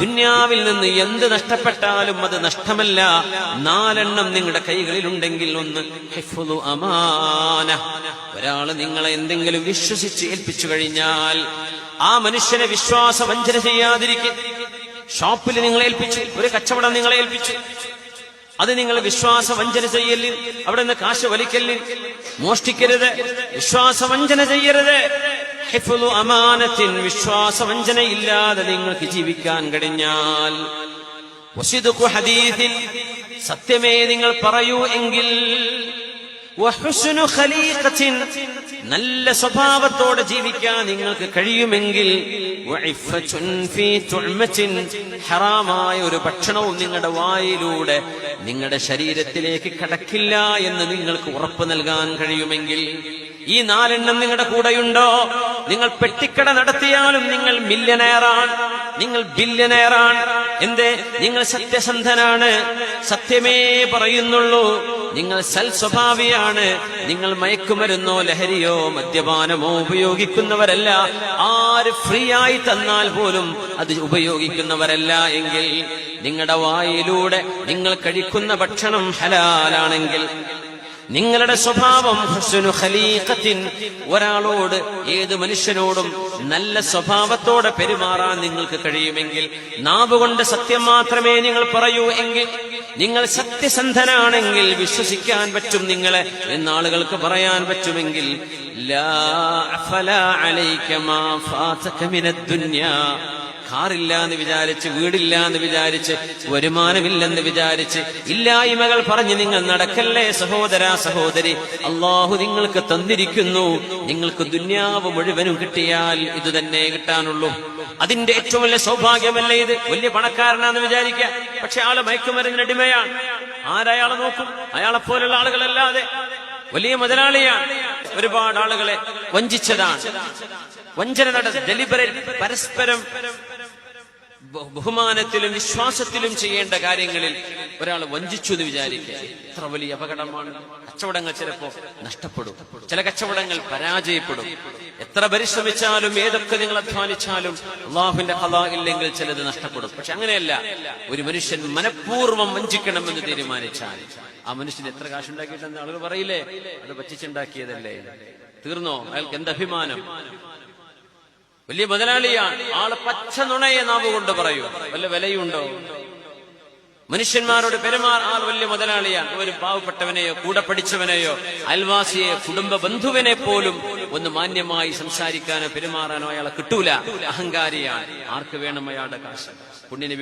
ദുന്യാവിൽ നിന്ന് എന്ത് നഷ്ടപ്പെട്ടാലും അത് നഷ്ടമല്ല. നാലെണ്ണം നിങ്ങളുടെ കൈകളിലുണ്ടെങ്കിൽ ഒന്ന് അമാന. ഒരാൾ നിങ്ങളെ എന്തെങ്കിലും വിശ്വസിച്ച് ഏൽപ്പിച്ചു കഴിഞ്ഞാൽ ആ മനുഷ്യനെ വിശ്വാസ വഞ്ചന ചെയ്യാതിരിക്കും. ഷോപ്പിൽ നിങ്ങളെ ഏൽപ്പിച്ചു ഒരു കച്ചവടം നിങ്ങളെ ഏൽപ്പിച്ചു. അത് നിങ്ങൾ വിശ്വാസ വഞ്ചന ചെയ്യല്ലേ. അവിടെ നിന്ന് കാശ് വലിക്കല്ലേ. മോഷ്ടിക്കരുത്. വിശ്വാസ വഞ്ചന ചെയ്യരുത്. അമാനത്തിൻ വിശ്വാസവഞ്ചനയില്ലാതെ നിങ്ങൾക്ക് ജീവിക്കാൻ കഴിഞ്ഞാൽ ഹദീസിൻ സത്യമേ നിങ്ങൾ പറയൂ എങ്കിൽ നല്ല സ്വഭാവത്തോടെ ജീവിക്കാൻ നിങ്ങൾക്ക് കഴിയുമെങ്കിൽ ഹറാമായ ഒരു ഭക്ഷണവും നിങ്ങളുടെ വായിലൂടെ നിങ്ങളുടെ ശരീരത്തിലേക്ക് കടക്കില്ല എന്ന് നിങ്ങൾക്ക് ഉറപ്പ് നൽകാൻ കഴിയുമെങ്കിൽ ഈ നാലെണ്ണം നിങ്ങളുടെ കൂടെയുണ്ടോ? നിങ്ങൾ പെട്ടിക്കട നടത്തിയാലും നിങ്ങൾ മില്യനയറാണ് നിങ്ങൾ ബില്യനയറാണ് എന്തേ? നിങ്ങൾ സത്യസന്ധനാണ്. സത്യമേ പറയുന്നുള്ളൂ. നിങ്ങൾ സൽസ്വഭാവിയാണ്. നിങ്ങൾ മയക്കുമരുന്നോ ലഹരിയോ മദ്യപാനമോ ഉപയോഗിക്കുന്നവരല്ല. ആര് ഫ്രീ ആയി തന്നാൽ പോലും അത് ഉപയോഗിക്കുന്നവരല്ല എങ്കിൽ നിങ്ങളുടെ വായിലൂടെ നിങ്ങൾ കഴിക്കുന്ന ഭക്ഷണം ഹലാലാണെങ്കിൽ നിങ്ങളുടെ സ്വഭാവം ഖലീഖത്തിൻ. ഒരാളോട് ഏത് മനുഷ്യനോടും നല്ല സ്വഭാവത്തോടെ പെരുമാറാൻ നിങ്ങൾക്ക് കഴിയുമെങ്കിൽ നാവുകൊണ്ട് സത്യം മാത്രമേ നിങ്ങൾ പറയൂ എങ്കിൽ നിങ്ങൾ സത്യസന്ധനാണെങ്കിൽ വിശ്വസിക്കാൻ പറ്റും നിങ്ങളെ എന്നാളുകൾക്ക് പറയാൻ പറ്റുമെങ്കിൽ ലാ അഫലാ അലൈക മാ ഫാതക മിനദ് ദുനിയാ. കാറില്ല എന്ന് വിചാരിച്ച് വീടില്ല എന്ന് വിചാരിച്ച് വരുമാനമില്ലെന്ന് വിചാരിച്ച് ഇല്ലായ്മകൾ പറഞ്ഞ് നിങ്ങൾ നടക്കല്ലേ സഹോദര സഹോദരി? അള്ളാഹു നിങ്ങൾക്ക് തന്നിരിക്കുന്നു. നിങ്ങൾക്ക് ദുന്യാവ് മുഴുവനും കിട്ടിയാൽ ഇത് തന്നെ കിട്ടാനുള്ളൂ. അതിന്റെ ഏറ്റവും വലിയ സൗഭാഗ്യമല്ലേ ഇത്? വലിയ പണക്കാരനാന്ന് വിചാരിക്കുക പക്ഷെ ആൾ മയക്കുമരുന്നിന് അടിമയാണ്. ആരയാളെ നോക്കും? അയാളെ പോലുള്ള ആളുകളല്ലാതെ. വലിയ മുതലാളിയാണ്. ഒരുപാട് ആളുകളെ വഞ്ചിച്ചതാണ്. വഞ്ചന നട ഡെലിബറേറ്റ് പരസ്പരം ബഹുമാനത്തിലും വിശ്വാസത്തിലും ചെയ്യേണ്ട കാര്യങ്ങളിൽ ഒരാൾ വഞ്ചിച്ചു എന്ന് വിചാരിക്കുക. എത്ര വലിയ അപകടമാണ്. കച്ചവടങ്ങൾ ചിലപ്പോ നഷ്ടപ്പെടും. ചില കച്ചവടങ്ങൾ പരാജയപ്പെടും. എത്ര പരിശ്രമിച്ചാലും ഏതൊക്കെ നിങ്ങൾ അധ്വാനിച്ചാലും അള്ളാഹുവിന്റെ കഥ ഇല്ലെങ്കിൽ ചിലത് നഷ്ടപ്പെടും. പക്ഷെ അങ്ങനെയല്ല. ഒരു മനുഷ്യൻ മനഃപൂർവം വഞ്ചിക്കണമെന്ന് തീരുമാനിച്ചാൽ ആ മനുഷ്യൻ എത്ര കാശുണ്ടാക്കിയിട്ടെന്ന് ആളുകൾ പറയില്ലേ? അത് പറ്റിച്ചുണ്ടാക്കിയതല്ലേ? തീർന്നോ? അയാൾക്ക് എന്ത് അഭിമാനം? വലിയ മുതലാളിയാണ് ആൾ പച്ച നുണയെ നാവ് കൊണ്ട് പറയൂ. വല്ല വിലയുണ്ടോ? മനുഷ്യന്മാരോട് പെരുമാർ ആൾ വലിയ മുതലാളിയാണ് ഒരു പാവപ്പെട്ടവനെയോ കൂടെ പഠിച്ചവനെയോ അയൽവാസിയെ കുടുംബ ബന്ധുവിനെ പോലും ഒന്ന് മാന്യമായി സംസാരിക്കാനോ പെരുമാറാനോ അയാളെ കിട്ടൂല. അഹങ്കാരിയാണ്. ആർക്ക് വേണം അയാളുടെ കാശ്? പുണ്യനബി